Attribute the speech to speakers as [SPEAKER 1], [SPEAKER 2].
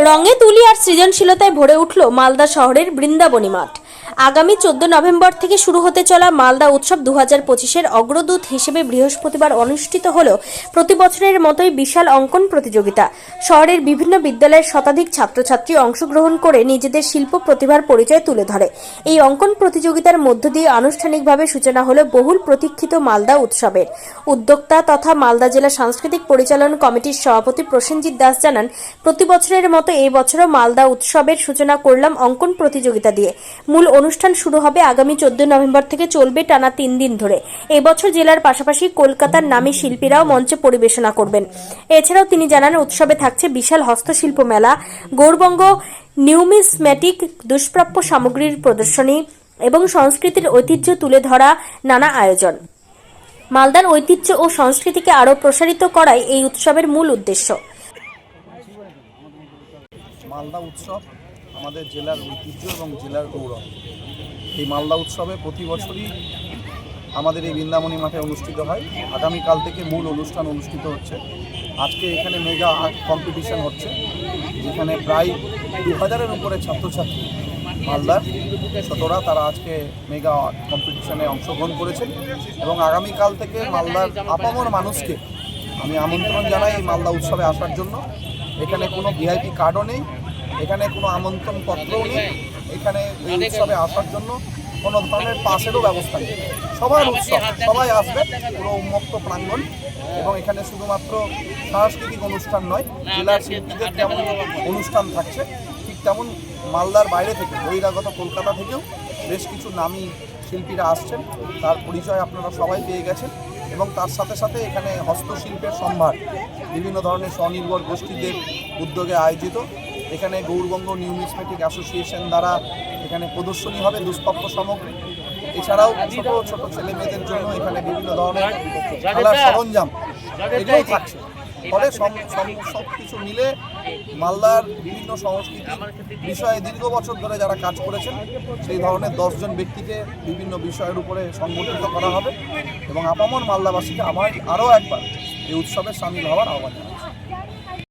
[SPEAKER 1] রঙে তুলি আর সৃজনশীলতায় ভরে উঠল মালদা শহরের বৃন্দাবনী মাঠ। আগামী চোদ্দ নভেম্বর থেকে শুরু হতে চলা মালদা উৎসব দু হাজার পঁচিশের অগ্রদূত হিসেবে বৃহস্পতিবার অনুষ্ঠিত হল প্রতি বছরের মতোই বিশাল অঙ্কন প্রতিযোগিতা। শহরের বিভিন্ন বিদ্যালয়ের শতাধিক ছাত্রছাত্রী অংশগ্রহণ করে নিজেদের শিল্প প্রতিভার পরিচয় তুলে ধরে। এই অঙ্কন প্রতিযোগিতার মধ্য দিয়ে আনুষ্ঠানিকভাবে সূচনা হলো বহুল প্রতীক্ষিত মালদা উৎসবের। উদ্যোক্তা তথা মালদা জেলা সাংস্কৃতিক পরিচালন কমিটির সভাপতি প্রসেনজিৎ দাস জানান প্রতি বছরের মতো এই বছরও মালদা উৎসবের সূচনা করলাম অঙ্কন প্রতিযোগিতা দিয়ে। মূল অনুষ্ঠান শুরু হবে আগামী চোদ্দ নভেম্বর থেকে চলবে টানা তিন দিন ধরে। এবছর জেলার পাশাপাশি কলকাতার নামী শিল্পীরাও মঞ্চে পরিবেশনা করবেন। এছাড়াও তিনি জানান, উৎসবে থাকছে বিশাল হস্তশিল্প মেলা, গৌরবঙ্গ নিউমিসম্যাটিক দুষ্প্রাপ্য সামগ্রীর প্রদর্শনী এবং সংস্কৃতির ঐতিহ্য তুলে ধরা নানা আয়োজন। মালদার ঐতিহ্য ও সংস্কৃতিকে আরও প্রসারিত করাই এই উৎসবের মূল উদ্দেশ্য।
[SPEAKER 2] মালদা উৎসব আমাদের জেলার ঐতিহ্য এবং জেলার গৌরব। এই মালদা উৎসবে প্রতি বছরই আমাদের এই বৃন্দাবনী মাঠে অনুষ্ঠিত হয়। আগামীকাল থেকে মূল অনুষ্ঠান অনুষ্ঠিত হচ্ছে। আজকে এখানে মেগা আর্ট কম্পিটিশন হচ্ছে, যেখানে প্রায় দু হাজারের উপরে ছাত্রছাত্রী মালদার ছোটরা তারা আজকে মেগা আর্ট কম্পিটিশনে অংশগ্রহণ করেছেন এবং আগামীকাল থেকে মালদার আপামর মানুষকে আমি আমন্ত্রণ জানাই এই মালদা উৎসবে আসার জন্য। এখানে কোনো ভিআইপি কার্ডও নেই। এখানে কোনো আমন্ত্রণ পত্রও নেই। এখানে উৎসবে আসার জন্য কোনো ধরনের পাশেরও ব্যবস্থা নেই। সবার উৎসব, সবাই আসবে, পুরো উন্মুক্ত প্রাঙ্গণ। এবং এখানে শুধুমাত্র সাংস্কৃতিক অনুষ্ঠান নয় জেলার শিল্পীদের যেমন অনুষ্ঠান থাকছে, ঠিক তেমন মালদার বাইরে থেকে, বহিরাগত কলকাতা থেকেও বেশ কিছু নামী শিল্পীরা আসছেন। তার পরিচয় আপনারা সবাই পেয়ে গেছেন। এবং তার সাথে সাথে এখানে হস্তশিল্পের সম্ভার, বিভিন্ন ধরনের স্বনির্ভর গোষ্ঠীদের উদ্যোগে আয়োজিত। এখানে গৌরবঙ্গ নিউমিসমেটিক অ্যাসোসিয়েশন দ্বারা এখানে প্রদর্শনী হবে দুষ্প্রাপ্য সামগ্রী। এছাড়াও ছোট ছোট ছেলে মেয়েদের জন্য এখানে বিভিন্ন ধরনের খেলার সরঞ্জাম এগুলোও থাকছে। ফলে সব কিছু মিলে মালদার বিভিন্ন সংস্কৃতির বিষয়ে দীর্ঘ বছর ধরে যারা কাজ করেছেন সেই ধরনের দশজন ব্যক্তিকে বিভিন্ন বিষয়ের উপরে সংগঠিত করা হবে। এবং আপামর মালদাবাসীকে আবার আরও একবার এই উৎসবে সামিল হওয়ার আহ্বান জানাই।